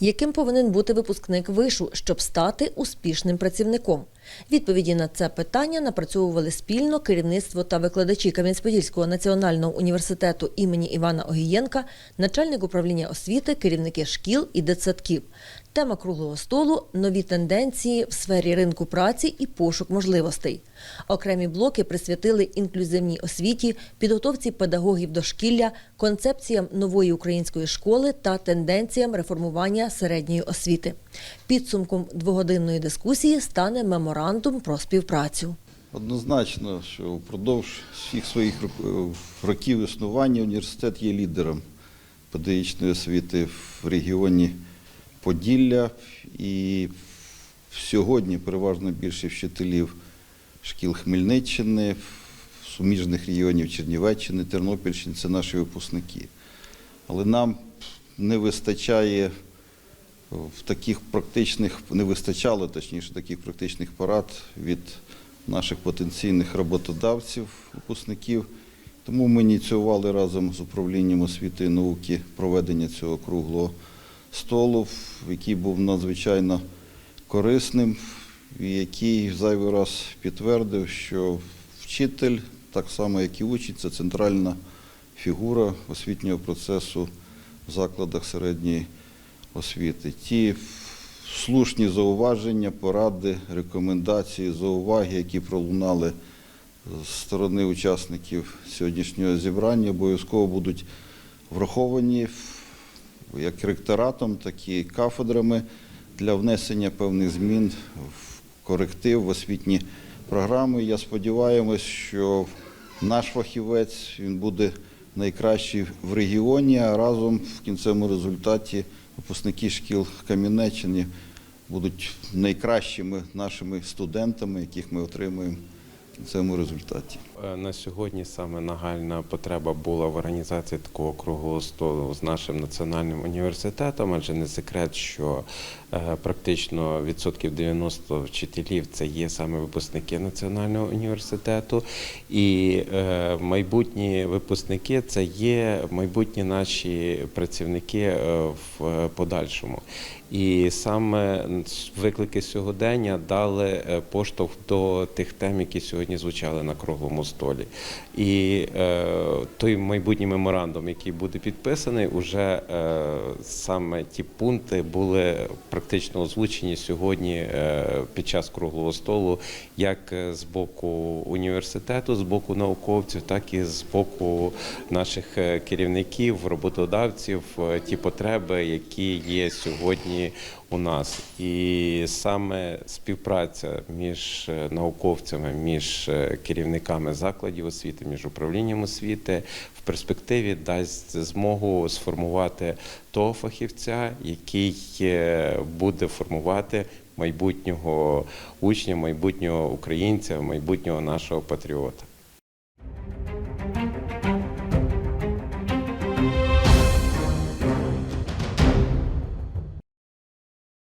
Яким повинен бути випускник вишу, щоб стати успішним працівником? Відповіді на це питання напрацьовували спільно керівництво та викладачі Кам'янець-Подільського національного університету імені Івана Огієнка, начальник управління освіти, керівники шкіл і дитсадків. Тема круглого столу нові тенденції в сфері ринку праці і пошук можливостей. Окремі блоки присвятили інклюзивній освіті, підготовці педагогів дошкілля, концепціям нової української школи та тенденціям реформування середньої освіти. Підсумком двогодинної дискусії стане меморандум про співпрацю. Однозначно, що впродовж всіх своїх рок- років існування університет є лідером педагогічної освіти в регіоні Поділля. І сьогодні переважно більше вчителів шкіл Хмельниччини, суміжних регіонів Чернівеччини, Тернопільщини це наші випускники. Але нам не вистачає в таких практичних не вистачало, точніше, таких практичних порад від наших потенційних роботодавців, випускників. Тому ми ініціювали разом з управлінням освіти і науки проведення цього круглого столу, який був надзвичайно корисним, і який зайвий раз підтвердив, що вчитель, так само як і учень, це центральна фігура освітнього процесу в закладах середньої освіти. Ті слушні зауваження, поради, рекомендації, зауваги, які пролунали з сторони учасників сьогоднішнього зібрання, обов'язково будуть враховані як ректоратом, так і кафедрами для внесення певних змін в коректив в освітні програми. Я сподіваємось, що наш фахівець він буде найкращий в регіоні, а разом в кінцевому результаті випускники шкіл Кам'янеччини будуть найкращими нашими студентами, яких ми отримуємо в кінцевому результаті. Е, На сьогодні саме нагальна потреба була в організації такого круглого столу з нашим національним університетом, адже не секрет, що е, практично відсотків 90 вчителів це є саме випускники національного університету, і е, майбутні випускники це є майбутні наші працівники в подальшому. І саме виклики сьогодення дали поштовх до тих тем, які сьогодні звучали на круглому столі. І е, той майбутній меморандум, який буде підписаний, уже е, саме ті пункти були практично озвучені сьогодні е, під час круглого столу, як е, з боку університету, з боку науковців, так і з боку наших е, керівників, роботодавців, е, ті потреби, які є сьогодні у нас. І саме співпраця між науковцями, між керівниками закладів освіти, між управлінням освіти в перспективі дасть змогу сформувати того фахівця, який е, буде формувати майбутнього учня, майбутнього українця, майбутнього нашого патріота.